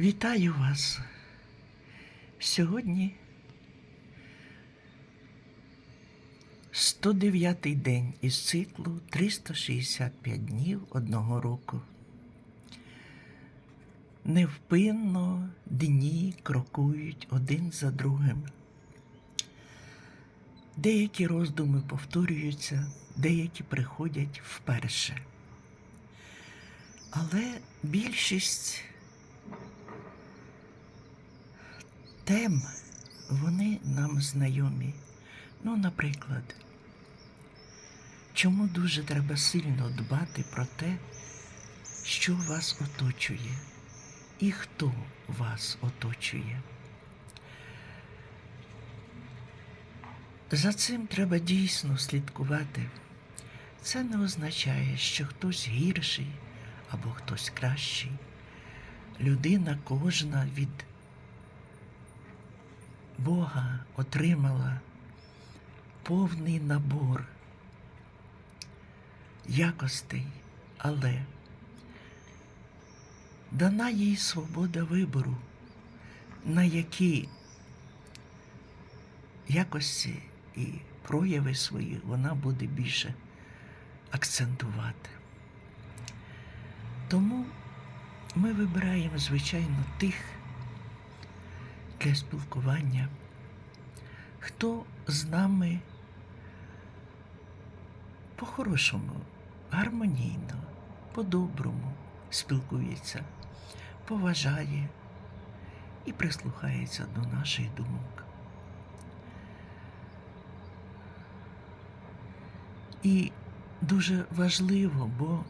Вітаю вас. Сьогодні 109-й день із циклу 365 днів одного року. Невпинно дні крокують один за другим. Деякі роздуми повторюються, деякі приходять вперше. Але більшість тем вони нам знайомі. Ну, наприклад, чому дуже треба сильно дбати про те, що вас оточує і хто вас оточує. За цим треба дійсно слідкувати. Це не означає, що хтось гірший або хтось кращий. Людина кожна від Бога отримала повний набор якостей, але дана їй свобода вибору, на які якості і прояви свої вона буде більше акцентувати. Тому ми вибираємо, звичайно, тих для спілкування, хто з нами по-хорошому, гармонійно, по-доброму спілкується, поважає і прислухається до наших думок. І дуже важливо, бо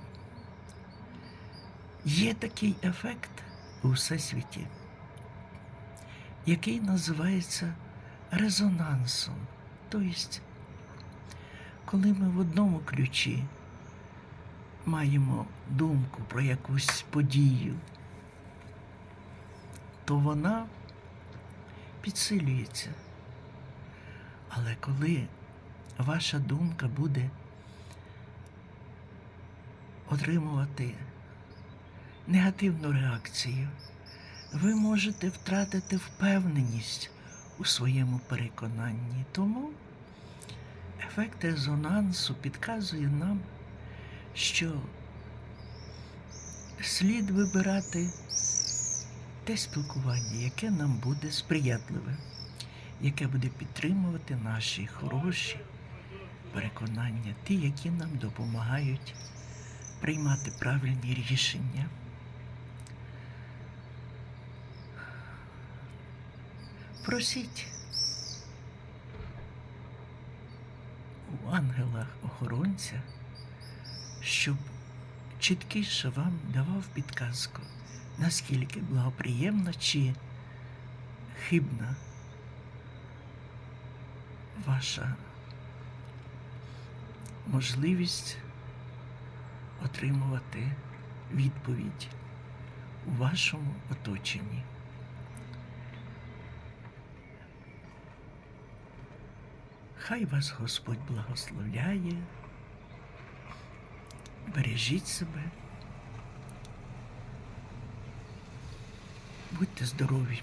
є такий ефект у всесвіті, який називається резонансом. Тобто, коли ми в одному ключі маємо думку про якусь подію, то вона підсилюється. Але коли ваша думка буде отримувати негативну реакцію, ви можете втратити впевненість у своєму переконанні. Тому ефект резонансу підказує нам, що слід вибирати те спілкування, яке нам буде сприятливе, яке буде підтримувати наші хороші переконання, ті, які нам допомагають приймати правильні рішення. Просіть у ангела-охоронця, щоб чіткіше вам давав підказку, наскільки благоприємна чи хибна ваша можливість отримувати відповідь у вашому оточенні. Хай вас Господь благословляє, бережіть себе, будьте здорові.